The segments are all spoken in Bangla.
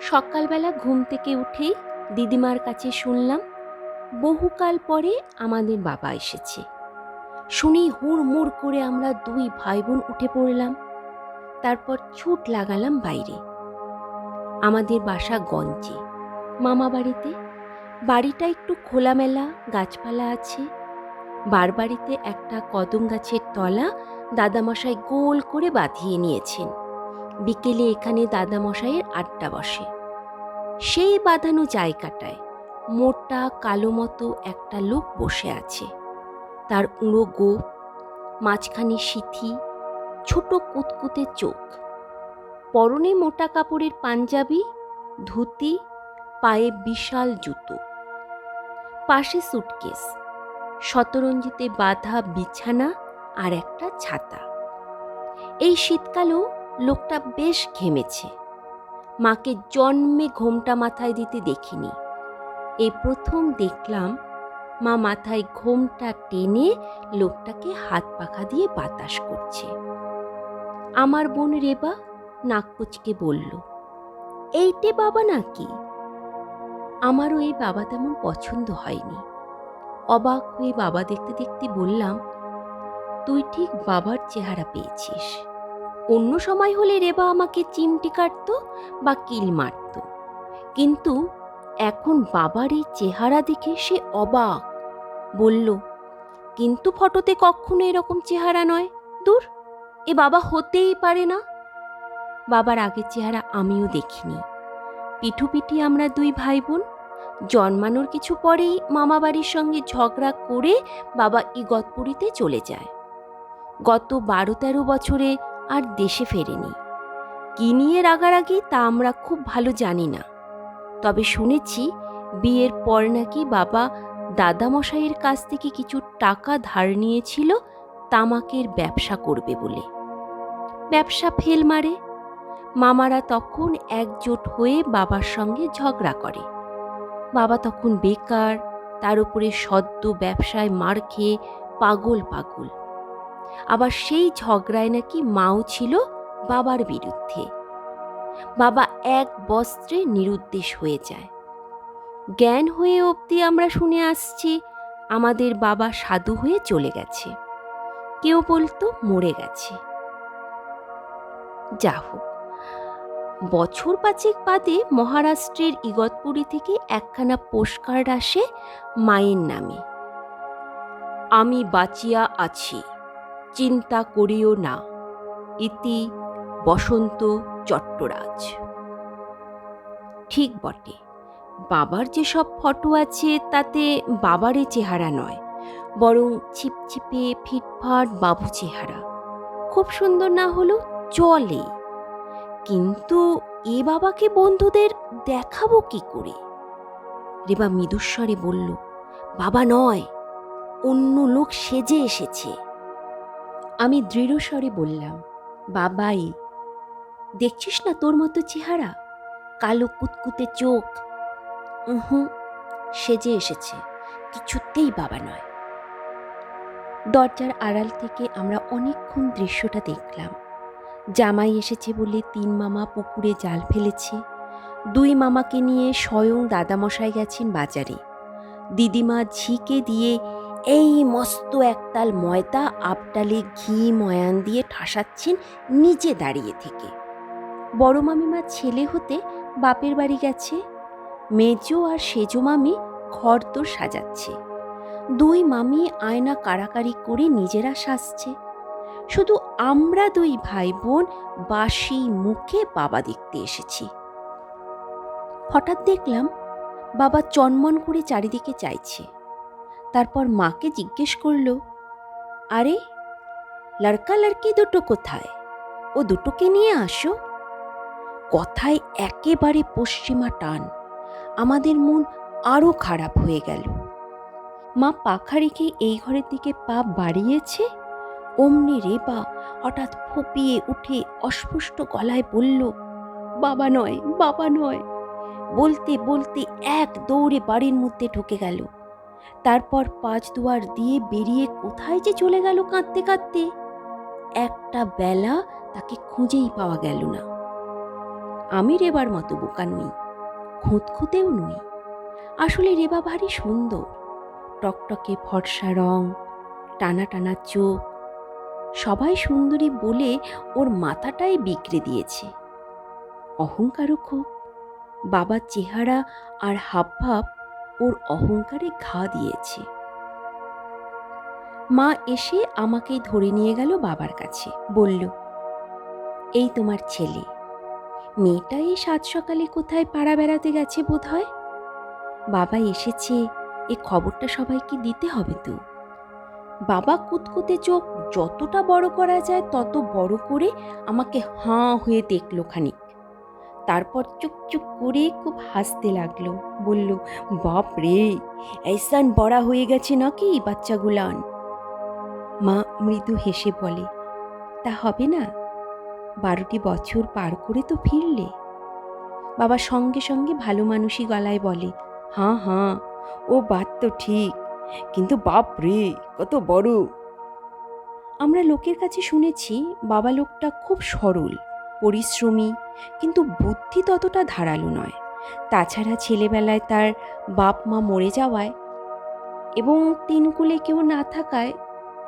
সকালবেলা ঘুম থেকে উঠেই দিদিমার কাছে শুনলাম, বহুকাল পরে আমাদের বাবা এসেছে। শুনেই হুড়মুড় করে আমরা দুই ভাই বোন উঠে পড়লাম, তারপর ছুট লাগালাম বাইরে। আমাদের বাসা গঞ্জে। মামা বাড়িতে। বাড়িটা একটু খোলামেলা, গাছপালা আছে। বারবাড়িতে একটা কদম গাছের তলা দাদামশাই গোল করে বাঁধিয়ে নিয়েছেন। বিকেলে এখানে দাদামশাইয়ের আড্ডা বসে। সেই বাঁধানো জায়গাটায় মোটা, কালো মতো একটা লোক বসে আছে। তার উঁড়ো গোপ, মাঝখানে সিথি, ছোট কুতকুতে চোখ। পরনে মোটা কাপড়ের পাঞ্জাবি, ধুতি, পায়ে বিশাল জুতো। পাশে সুটকেস, শতরঞ্জিতে বাঁধা বিছানা আর একটা ছাতা। এই শীতকালেও লোকটা বেশ ঘেমেছে। মাকে জন্মে ঘোমটা মাথায় দিতে দেখিনি। এই প্রথম দেখলাম মা মাথায় ঘোমটা টেনে লোকটাকে হাত পাখা দিয়ে বাতাস করছে। আমার বোন রেবা নাককুচকে বলল, এইটে বাবা নাকি? আমারও এই বাবা তেমন পছন্দ হয়নি। অবাক হয়ে বাবা দেখতে দেখতে বললাম, তুই ঠিক বাবার চেহারা পেয়েছিস। অন্য সময় হলে রেবা আমাকে চিমটি কাটত বা কিল মারত। কিন্তু এখন বাবার এই চেহারা দেখে সে অবাক। বলল, কিন্তু ফটোতে কখনো এরকম চেহারা নয়। দূর, এ বাবা হতেই পারে না। বাবার আগের চেহারা আমিও দেখিনি। পিঠুপিঠি আমরা দুই ভাই বোন জন্মানোর কিছু পরেই মামা বাড়ির সঙ্গে ঝগড়া করে বাবা ইগতপুরীতে চলে যায়। গত বারো তেরো বছরে আর দেশে ফেরেনি। কি নিয়ে রাগারাগি তা আমরা খুব ভালো জানি না। তবে শুনেছি বিয়ের পর নাকি বাবা দাদামশাইয়ের কাছ থেকে কিছু টাকা ধার নিয়েছিল, তামাকের ব্যবসা করবে বলে। ব্যবসা ফেল মারে। মামারা তখন একজোট হয়ে বাবার সঙ্গে ঝগড়া করে। বাবা তখন বেকার, তার উপরে সদ্য ব্যবসায় মার খেয়ে পাগল পাগল। আবার সেই ঝগড়ায় নাকি মাও ছিল বাবার বিরুদ্ধে। বাবা এক বস্ত্রে নিরুদ্দেশ হয়ে যায়। জ্ঞান হয়ে অবধি আমরা শুনে আসছি আমাদের বাবা সাধু হয়ে চলে গেছে। কেউ বলতো মরে গেছে। যা হোক বছর পাঁচেক বাদে মহারাষ্ট্রের ইগতপুরী থেকে একখানা পোস্টকার্ড আসে মায়ের নামে। আমি বাঁচিয়া আছি। চিন্তা করিও না। ইতি বসন্ত চট্টরাজ। ঠিক বটে। বাবার যেসব ফটো আছে, তাতে বাবারে চেহারা নয়, বরং ছিপছিপে ফিটফাট বাবু চেহারা। খুব সুন্দর না হলেও চলে। কিন্তু এ বাবাকে বন্ধুদের দেখাবো কি করে? রেবা মৃদুস্বরে বলল, বাবা নয়, অন্য লোক সেজে এসেছে। আমি দৃঢ়স্বরে বললাম, বাবাই, দেখছিস না তোর মতো চেহারা? কালো কুতকুতে চোখ। হুম সেজে এসেছে, কিছুতেই বাবা নয়। দরজার আড়াল থেকে আমরা অনেকক্ষণ দৃশ্যটা দেখলাম। জামাই এসেছে বলে তিন মামা পুকুরে জাল ফেলেছে। দুই মামাকে নিয়ে স্বয়ং দাদামশাই গেছেন বাজারে। দিদিমা ঝিকে দিয়ে এই মস্ত একতাল ময়দা আপটালে ঘি, ময়ান দিয়ে ঠাসাচ্ছেন নিচে দাঁড়িয়ে থেকে। বড় মামিমা ছেলে হতে বাপের বাড়ি গেছে। মেজো আর সেজো মামি ঘরদোর সাজাচ্ছে। দুই মামি আয়না কাড়াকাড়ি করে নিজেরা সাজছে। শুধু আমরা দুই ভাই বোন বাসি মুখে বাবা দেখতে এসেছি। হঠাৎ দেখলাম বাবা চনমন করে চারিদিকে চাইছে। তারপর মাকে জিজ্ঞেস করল, আরে, লড়কা লড়কি দুটো কোথায়? ও দুটোকে নিয়ে আসো। কথায় একেবারে পশ্চিমা টান। আমাদের মন আরও খারাপ হয়ে গেল। মা পাখা রেখে এই ঘরের দিকে পা বাড়িয়েছে, অমনি রেবা হঠাৎ ফুপিয়ে উঠে অস্পষ্ট গলায় বলল, বাবা নয় বাবা নয়। বলতে বলতে এক দৌড়ে বাড়ির মধ্যে ঢুকে গেল। তারপর পাঁচ দুয়ার দিয়ে বেরিয়ে কোথায় যে চলে গেল কাঁদতে কাঁদতে? একটা বেলা তাকে খুঁজেই পাওয়া গেল না। আমি রেবার মতো বোকা নই, খুঁতখুঁতেও নই। আসলে রেবা ভারী সুন্দর। টকটকে ফর্সা রং, টানা টানা চোখ, সবাই সুন্দরী বলে ওর মাথাটাই বিগড়ে দিয়েছে। অহংকারও খুব। বাবার চেহারা আর হাবভাব ওর অহংকারে ঘা দিয়েছে। মা এসে আমাকে ধরে নিয়ে গেল বাবার কাছে, বলল, এই তোমার ছেলে, মেয়েটা এই সাত সকালে কোথায় পাড়া বেড়াতে গেছে বোধ হয় বাবা এসেছে, এ খবরটা সবাইকে দিতে হবে তো। বাবা কুতকুতে চোখ যতটা বড় করা যায় তত বড় করে আমাকে হাঁ হয়ে দেখল খানিক। তারপর চুপ চুপ করে খুব হাসতে লাগল। বলল, বাপ রে এইসান বড়া হয়ে গেছে নাকি বাচ্চাগুলান? মা মৃদু হেসে বলে, তা হবে না। বারোটি বছর পার করে তো ফিরলে। বাবা সঙ্গে সঙ্গে ভালো মানুষই গলায় বলে, হাঁ হাঁ, ও বাত তো ঠিক, কিন্তু বাপ রে, কত বড়! আমরা লোকের কাছে শুনেছি বাবা লোকটা খুব সরল। পরিশ্রমী, কিন্তু বুদ্ধি ততটা ধারালো নয়। তাছাড়া ছেলেবেলায় তার বাপ মা মরে যাওয়ায় এবং তিনকুলে কেউ না থাকায়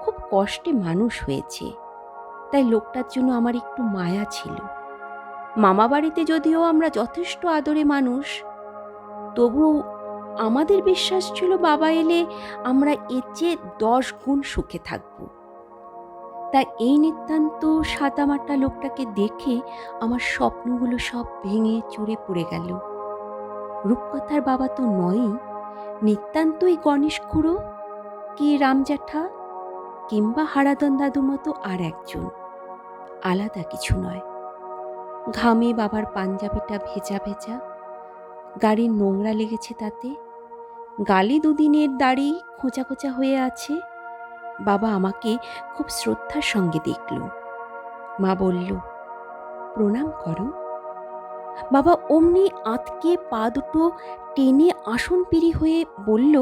খুব কষ্টে মানুষ হয়েছে। তাই লোকটার জন্য আমার একটু মায়া ছিল। মামা বাড়িতে যদিও আমরা যথেষ্ট আদরে মানুষ তবু আমাদের বিশ্বাস ছিল বাবা এলে আমরা এর চেয়ে দশ গুণ সুখে থাকব। তাই এই নিতান্ত সাদামাটা লোকটাকে দেখে আমার স্বপ্নগুলো সব ভেঙে চুরে পড়ে গেল। রূপকথার বাবা তো নয়ই। নিতান্তই গণেশ খুঁড়ো? কি রামজ্যাঠা কিংবা হারাদন দাদুর মতো আর একজন। আলাদা কিছু নয়। ঘামে বাবার পাঞ্জাবিটা ভেজা ভেজা। গাড়ির নোংরা লেগেছে তাতে। গালে দুদিনের দাড়ি খোঁচা খোঁচা হয়ে আছে। বাবা আমাকে খুব শ্রদ্ধার সঙ্গে দেখল। মা বলল, প্রণাম করো। বাবা অমনি আতকে পা দুটো টেনে আসন পিড়ি হয়ে বলল,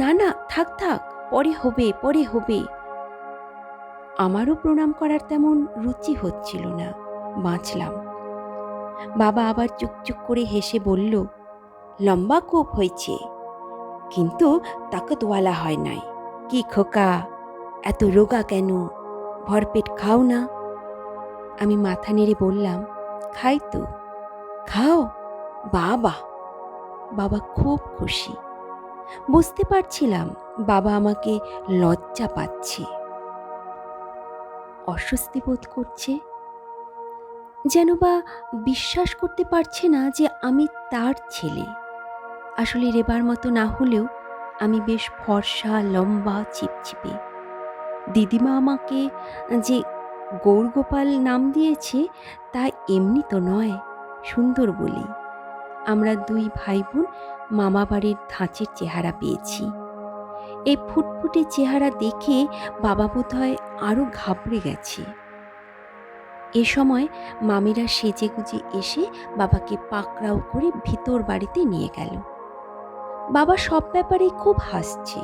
না না, থাক থাক, পরে হবে পরে হবে। আমারও প্রণাম করার তেমন রুচি হচ্ছিল না, বাঁচলাম। বাবা আবার চুকচুক করে হেসে বলল, লম্বা কোপ হয়েছে, কিন্তু তাকতওয়ালা হয় নাই। কি খোকা? এত রোগা কেন? ভরপেট খাও না। আমি মাথা নেড়ে বললাম, খাই তো। খাও। বাবা। বাবা খুব খুশি। বুঝতে পারছিলাম বাবা আমাকে লজ্জা পাচ্ছে। অস্বস্তি বোধ করছে। যেন বা বিশ্বাস করতে পারছে না যে আমি তার ছেলে। আসলে রেবার মতো না হলেও আমি বেশ ফর্সা, লম্বা, চিপচিপে। দিদিমা আমাকে যে গৌরগোপাল নাম দিয়েছে, তা এমনি তো নয়, সুন্দর বলি। আমরা দুই ভাই বোন মামা বাড়ির ধাঁচের চেহারা পেয়েছি। এই ফুটফুটে চেহারা দেখে বাবা বোধ হয় আরও ঘাবড়ে গেছে। এ সময় মামিরা সেজে গুজে এসে বাবাকে পাকড়াও করে ভিতর বাড়িতে নিয়ে গেল। বাবা সব ব্যাপারে খুব হাসছে।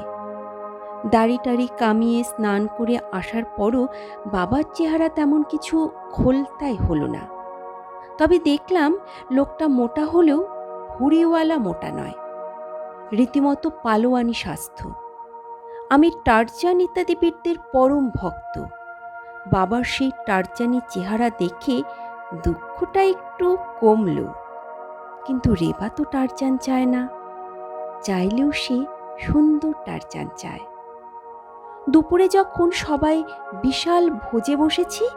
দাড়ি টাড়ি কামিয়ে স্নান করে আসার পরও বাবার চেহারা তেমন কিছু খোলতাই হলো না। তবে দেখলাম লোকটা মোটা হলেও হুড়িওয়ালা মোটা নয়। রীতিমতো পালোয়ানি স্বাস্থ্য। আমি টার্জান ইত্যাদি বীরদের পরম ভক্ত। বাবার সেই টার্জানি চেহারা দেখে দুঃখটা একটু কমল। কিন্তু রেবা তো টার্জান চায় না। চাইলেও সে সুন্দর টার্জান চায়। দুপুরে যখন সবাই বিশাল ভোজে বসেছি,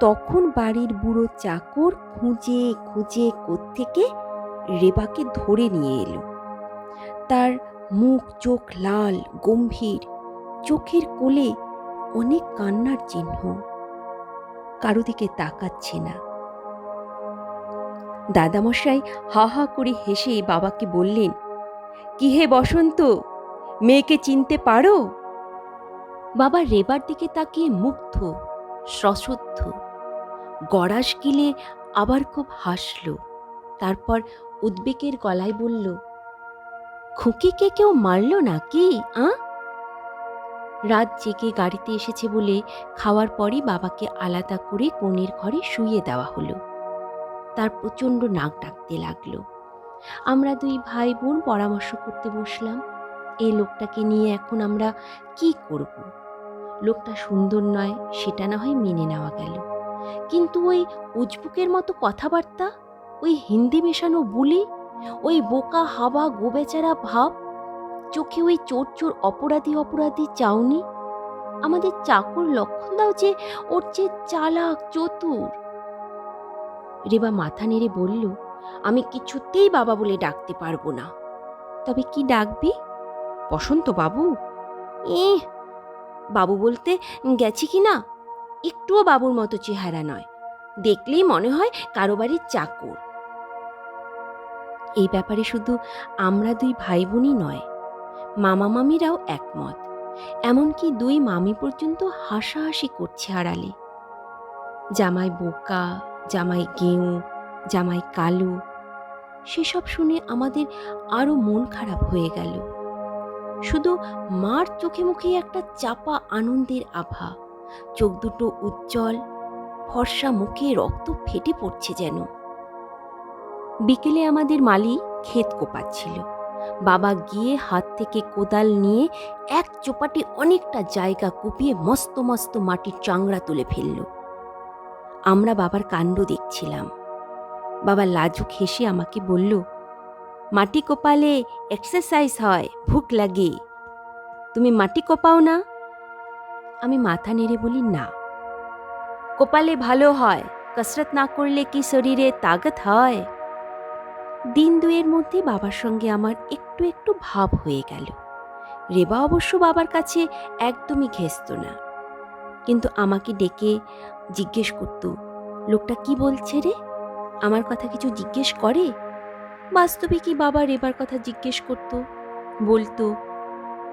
তখন বাড়ির বুড়ো চাকর খুঁজে খুঁজে কোত্থেকে রেবাকে ধরে নিয়ে এলো। তার মুখ চোখ লাল, গম্ভীর, চোখের কোলে অনেক কান্নার চিহ্ন। কারও দিকে তাকাচ্ছে না। দাদামশাই হা হা করে হেসে বাবাকে বললেন কি হে বসন্ত? মেয়েকে চিনতে পারো? বাবা রেবার দিকে তাকিয়ে মুগ্ধ সশ্রদ্ধ গড়াস গিলে আবার খুব হাসল, তারপর উদ্বেগের গলায় বলল, খুকিকে কেউ মারল নাকি, আ? রাত জেগে গাড়িতে এসেছে বলে খাওয়ার পরই বাবাকে আলাদা করে কোণের ঘরে শুইয়ে দেওয়া হলো। তার প্রচণ্ড নাক ডাকতে লাগল। আমরা দুই ভাই বোন পরামর্শ করতে বসলাম। এই লোকটাকে নিয়ে এখন আমরা কি করব? লোকটা সুন্দর নয়, সেটা না হয় মেনে নেওয়া গেল। কিন্তু ওই উজবুকের মতো কথাবার্তা, ওই হিন্দি মেশানো বুলি, ওই বোকা হাওয়া গোবেচারা ভাব, চোখে ওই চোর চোর অপরাধী অপরাধী চাউনি, আমাদের চাকর লক্ষণ দাও যে ওর যে চালাক, চতুর। রেবা মাথা নেড়ে বলল আমি কিছুতেই বাবা বলে ডাকতে পারব না। তবে কি ডাকবি? বসন্ত বাবু। এ বাবু বলতে গেছি কি না? একটুও বাবুর মতো চেহারা নয়। দেখলেই মনে হয় কারও বাড়ির চাকর। এই ব্যাপারে শুধু আমরা দুই ভাই বোনই নয় মামা মামিরাও একমত। এমনকি দুই মামি পর্যন্ত হাসাহাসি করছে আড়ালে। জামাই বোকা জামাই গেঁয়ো জামাই কালো, সেসব শুনে আমাদের আরও মন খারাপ হয়ে গেল। শুধু মার চোখে মুখে একটা চাপা আনন্দের আভা, চোখ দুটো উজ্জ্বল, ফর্সা মুখে রক্ত ফেটে পড়ছে যেন। বিকেলে আমাদের মালি ক্ষেত কোপাচ্ছিল। বাবা গিয়ে হাত থেকে কোদাল নিয়ে এক চোপাটে অনেকটা জায়গা কুপিয়ে মস্ত মস্ত মাটির চাংড়া তুলে ফেলল। আমরা বাবার কাণ্ড দেখছিলাম। বাবা লাজুক হেসে আমাকে বলল, মাটি কোপালে এক্সারসাইজ হয়, ভুক লাগে। তুমি মাটি কোপাও না? আমি মাথা নেড়ে বলি, না। কোপালে ভালো হয়, কসরত না করলে কি শরীরে তাগত হয়? দিন দুয়ের মধ্যে বাবার সঙ্গে আমার একটু একটু ভাব হয়ে গেল। রেবা অবশ্য বাবার কাছে একদমই ঘেসত না। কিন্তু আমাকে ডেকে জিজ্ঞেস করত, লোকটা কি বলছে রে? আমার কথা কিছু জিজ্ঞেস করে? বাস্তবে কি বাবা রেবার কথা জিজ্ঞেস করত? বলতো,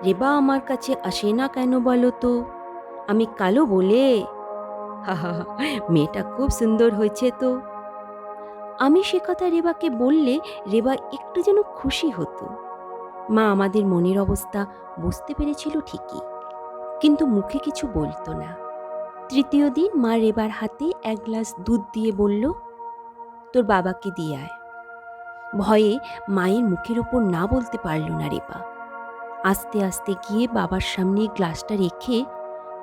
রেবা আমার কাছে আসে না কেন বলো তো? আমি কালো বলে? হা হা মেয়েটা খুব সুন্দর হয়েছে তো? আমি সে কথা রেবাকে বললে রেবা একটু যেন খুশি হতো। মা আমাদের মনের অবস্থা বুঝতে পেরেছিল ঠিকই, কিন্তু মুখে কিছু বলতো না। তৃতীয় দিন মা রেবার হাতে এক গ্লাস দুধ দিয়ে বলল তোর বাবাকে দিয়ে আয়। ভয়ে মায়ের মুখের ওপর না বলতে পারল না রেবা আস্তে আস্তে গিয়ে বাবার সামনে গ্লাসটা রেখে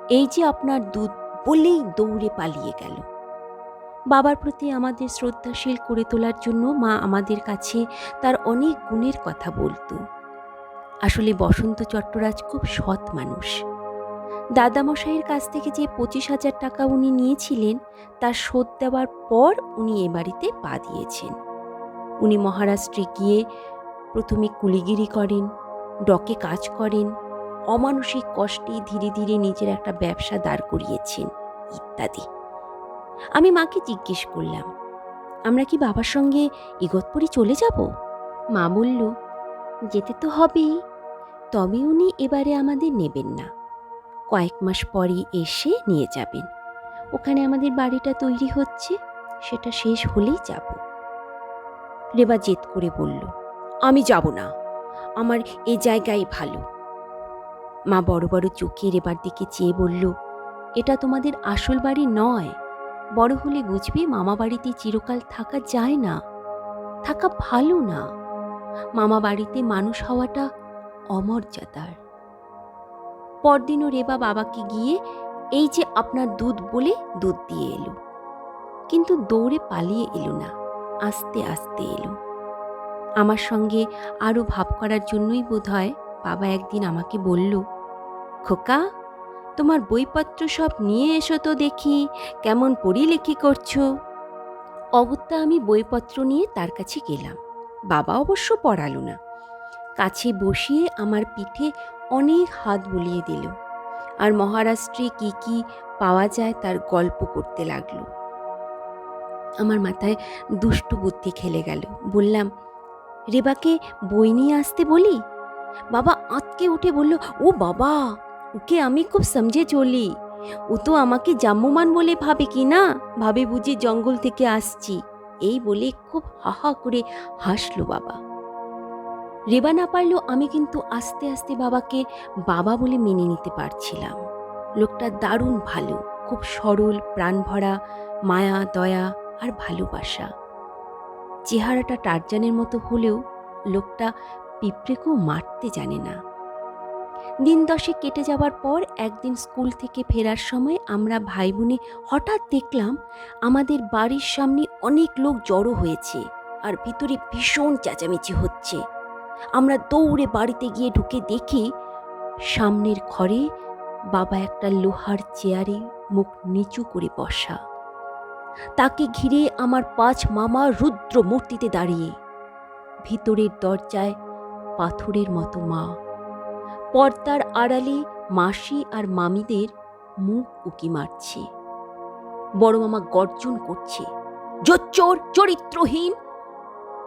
এই যে আপনার দুধ বলেই দৌড়ে পালিয়ে গেল। বাবার প্রতি আমাদের শ্রদ্ধাশীল করে তোলার জন্য মা আমাদের কাছে তার অনেক গুণের কথা বলতো। আসলে বসন্ত চট্টরাজ খুব সৎ মানুষ। দাদামশাইয়ের কাছ থেকে যে পঁচিশ হাজার টাকা উনি নিয়েছিলেন তার শোধ দেওয়ার পর উনি এ বাড়িতে পা দিয়েছেন। উনি মহারাষ্ট্রে গিয়ে প্রথমে কুলিগিরি করেন, ডকে কাজ করেন, অমানসিক কষ্টে ধীরে ধীরে নিজের একটা ব্যবসা দাঁড় করিয়েছেন, ইত্যাদি। আমি মাকে জিজ্ঞেস করলাম, আমরা কি বাবার সঙ্গে ইগতপুরি চলে যাব? মা বলল, যেতে তো হবেই, তবে উনি এবারে আমাদের নেবেন না। কয়েক মাস পরই এসে নিয়ে যাবেন। ওখানে আমাদের বাড়িটা তৈরি হচ্ছে, সেটা শেষ হলেই যাব। রেবা জেদ করে বলল, আমি যাব না, আমার এ জায়গায় ভালো। মা বড় বড় চোখে রেবার দিকে চেয়ে বলল, এটা তোমাদের আসল বাড়ি নয়, বড় হলে বুঝবে মামা বাড়িতে চিরকাল থাকা যায় না, থাকা ভালো না। মামা বাড়িতে মানুষ হওয়াটা অমর্যাদার। পরদিনও রেবা বাবাকে গিয়ে এই যে আপনার দুধ বলে দুধ দিয়ে এলো। কিন্তু দৌড়ে পালিয়ে এলো না, আস্তে আস্তে এলো। আমার সঙ্গে আরও ভাব করার জন্যই বোধ হয় বাবা একদিন আমাকে বলল, খোকা, তোমার বইপত্র সব নিয়ে এসো তো দেখি, কেমন পড়িলেখি করছ? অগত্যা আমি বইপত্র নিয়ে তার কাছে গেলাম, বাবা অবশ্য পড়ালো না। কাছে বসিয়ে আমার পিঠে অনেক হাত বুলিয়ে দিল। আর মহারাষ্ট্রে কি কি পাওয়া যায় তার গল্প করতে লাগল। আমার মাথায় দুষ্টু বুদ্ধি খেলে গেল। বললাম, রেবাকে বই নিয়ে আসতে বলি? বাবা আঁতকে উঠে বলল, ও বাবা, ওকে আমি খুব সমঝে চলি। ও তো আমাকে জাম্মুমান বলে ভাবে কি না? ভাবে বুঝি জঙ্গল থেকে আসছি। এই বলে খুব হাহা করে হাসলো বাবা। রেবা না পারলেও আমি কিন্তু আস্তে আস্তে বাবাকে বাবা বলে মেনে নিতে পারছিলাম। লোকটা দারুণ ভালো, খুব সরল প্রাণ ভরা মায়া, দয়া আর ভালোবাসা। চেহারাটা টারজানের মতো হলেও লোকটা পিঁপড়েকেও মারতে জানে না। দিন দশে কেটে যাবার পর একদিন স্কুল থেকে ফেরার সময় আমরা ভাই বোনে হঠাৎ দেখলাম আমাদের বাড়ির সামনে অনেক লোক জড়ো হয়েছে আর ভিতরে ভীষণ চেঁচামেচি হচ্ছে। আমরা দৌড়ে বাড়িতে গিয়ে ঢুকে দেখি, সামনের ঘরে বাবা একটা লোহার চেয়ারে মুখ নিচু করে বসা। তাকে ঘিরে আমার পাঁচ মামা রুদ্র মূর্তিতে দাঁড়িয়ে। ভিতরের দরজায় পাথরের মতো মা। পর্দার আড়ালে মাসি আর মামিদের মুখ উকি মারছে। বড় মামা গর্জন করছে, জোচ্চোর, চরিত্রহীন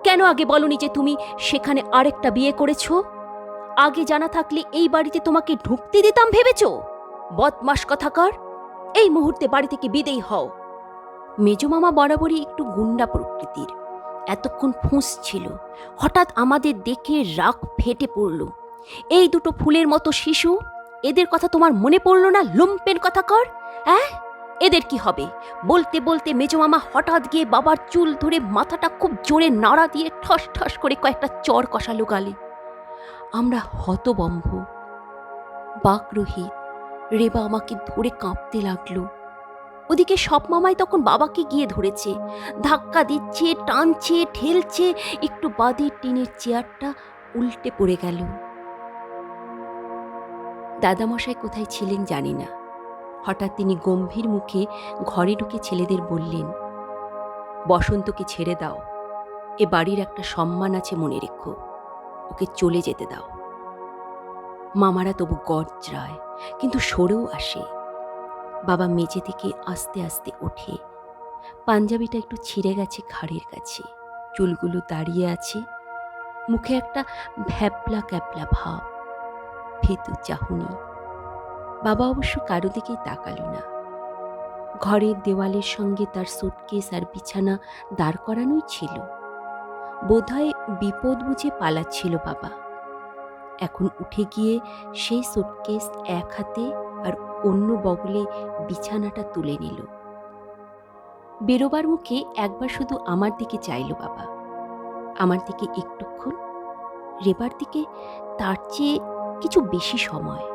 কেন আগে বলনি যে তুমি সেখানে আরেকটা বিয়ে করেছ? আগে জানা থাকলে এই বাড়িতে তোমাকে ঢুকতে দিতাম ভেবেছ? বদমাস কথাকার। এই মুহূর্তে বাড়ি থেকে বিদেই হও। মেজো মামা বরাবরই একটু গুন্ডা প্রকৃতির। এতক্ষণ ফুঁস ছিল। হঠাৎ আমাদের দেখে রাগ ফেটে পড়ল। এই দুটো ফুলের মতো শিশু, এদের কথা তোমার মনে পড়ল না লুম্পেন কথা কর হ্যাঁ এদের কি হবে? বলতে বলতে মেজো মামা হঠাৎ গিয়ে বাবার চুল ধরে মাথাটা খুব জোরে নাড়া দিয়ে ঠস ঠস করে কয়েকটা চর কষালো গালে। আমরা হতবম্ভ। বাকরোহিত, রেবা আমাকে ধরে কাঁপতে লাগল। ওদিকে সব মামাই তখন বাবাকে গিয়ে ধরেছে। ধাক্কা দিচ্ছে, টানছে, ঠেলছে, একটু বাদের টিনের চেয়ারটা উল্টে পড়ে গেল। দাদামশাই কোথায় ছিলেন জানি না। হঠাৎ তিনি গম্ভীর মুখে ঘরে ঢুকে ছেলেদের বললেন, বসন্তকে ছেড়ে দাও। এ বাড়ির একটা সম্মান আছে মনে রেখো। ওকে চলে যেতে দাও। মামারা তবু গর্জরায়, কিন্তু সরেও আসে। বাবা মেঝে থেকে আস্তে আস্তে ওঠে। পাঞ্জাবিটা একটু ছিঁড়ে গেছে ঘাড়ের কাছে। চুলগুলো দাঁড়িয়ে আছে। মুখে একটা ভ্যাপলা ক্যাপলা ভাব। ভেতু চাহুনি। বাবা অবশ্য কারও দিকেই তাকালো না। ঘরের দেওয়ালের সঙ্গে তার সুটকেস আর বিছানা দাঁড় করানোই ছিল। বোধহয় বিপদ বুঝে পালাচ্ছিল বাবা। এখন উঠে গিয়ে সেই সুটকেস এক হাতে আর অন্য বগলে বিছানাটা তুলে নিল। বেরোবার মুখে একবার শুধু আমার দিকে চাইল বাবা। আমার দিকে একটুক্ষণ, রেবার দিকে তার চেয়ে কিছু বেশি সময়।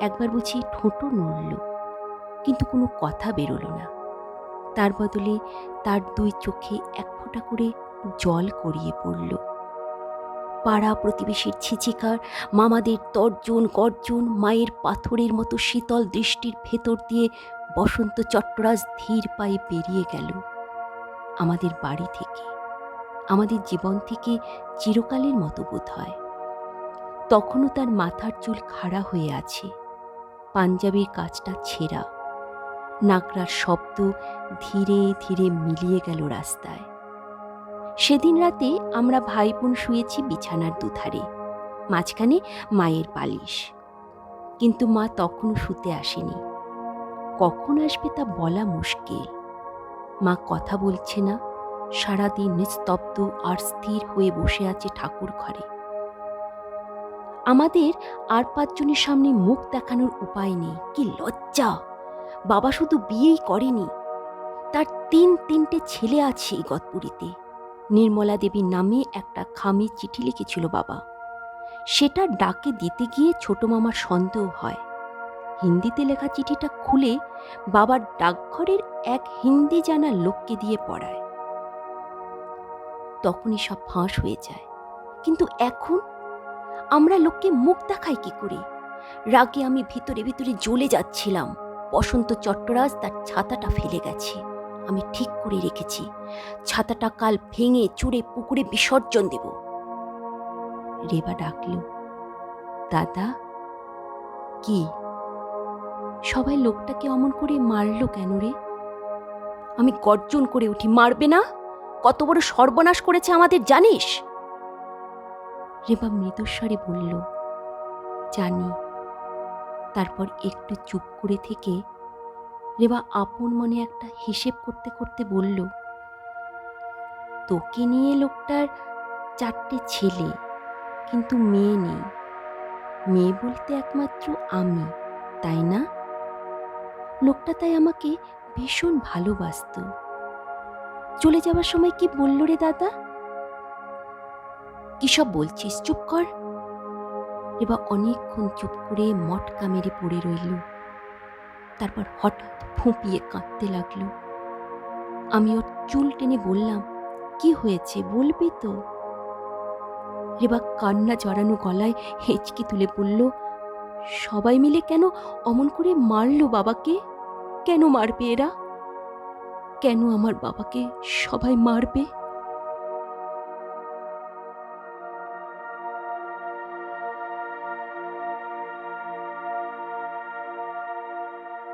একবার বুঝি ঠোঁটো নড়ল। কিন্তু কোনো কথা বেরোলো না। তার বদলে তার দুই চোখে এক ফোঁটা করে জল করিয়ে পড়ল। পাড়া প্রতিবেশীর ছিচিকার, মামাদের তর্জন, গর্জন, মায়ের পাথরের মতো শীতল দৃষ্টির ভেতর দিয়ে বসন্ত চট্টরাজ ধীর পায়ে বেরিয়ে গেল। আমাদের বাড়ি থেকে, আমাদের জীবন থেকে চিরকালের মতো বোধ হয়। তখনও তার মাথার চুল খাড়া হয়ে আছে। পাঞ্জাবির কাজটা ছেঁড়া। নাকড়ার শব্দ ধীরে ধীরে মিলিয়ে গেল রাস্তায়। সেদিন রাতে আমরা ভাই বোন শুয়েছি বিছানার দুধারে, মাঝখানে মায়ের পালিশ। কিন্তু মা তখনও শুতে আসেনি। কখন আসবে তা বলা মুশকিল। মা কথা বলছে না, সারাদিন নিস্তব্ধ আর স্থির হয়ে বসে আছে ঠাকুর ঘরে আমাদের আর পাঁচজনের সামনে মুখ দেখানোর উপায় নেই। কি লজ্জা! বাবা শুধু বিয়েই করেনি। তার তিন তিনটে ছেলে আছে এই গতপুরীতে নির্মলা দেবীর নামে একটা খামে চিঠি লিখেছিল বাবা। সেটা ডাকে দিতে গিয়ে ছোট মামার সন্দেহ হয়। হিন্দিতে লেখা চিঠিটা খুলে বাবার ডাকঘরের এক হিন্দি জানা লোককে দিয়ে পড়ায়। তখনই সব ফাঁস হয়ে যায়। কিন্তু এখন আমরা লোককে মুখ দেখাই কি করে? রাগে আমি ভিতরে ভিতরে জ্বলে যাচ্ছিলাম। বসন্ত চট্টরাজ তার ছাতাটা ফেলে গেছে। আমি ঠিক করে রেখেছি। ছাতাটা কাল ভেঙে চুড়ে পুকুরে বিসর্জন দেব। রেবা ডাকল, দাদা, কি? সবাই লোকটাকে অমন করে মারলো কেন রে? আমি গর্জন করে উঠি, মারবে না? কত বড় সর্বনাশ করেছে আমাদের, জানিস? রেবা মৃদুস্বরে বলল, জানি। তারপর একটু চুপ করে থেকে রেবা আপন মনে একটা হিসেব করতে করতে বলল, তোকে নিয়ে লোকটার চারটে ছেলে, কিন্তু মেয়ে নেই। মেয়ে বলতে একমাত্র আমি, তাই না? লোকটা তাই আমাকে ভীষণ ভালোবাসত। চলে যাওয়ার সময় কি বলল রে দাদা? কি সব বলছিস? চুপ কর। রেবা অনেকক্ষণ চুপ করে মটকা মেরে পড়ে রইল। তারপর হঠাৎ ফুঁপিয়ে কাঁদতে লাগল। আমি ওর চুল টেনে বললাম, কি হয়েছে? বলবি তো? রেবা কান্না জড়ানো গলায় হেঁচকি তুলে বলল, সবাই মিলে কেন অমন করে মারলো বাবাকে? কেন মারবে এরা? কেন আমার বাবাকে সবাই মারবে?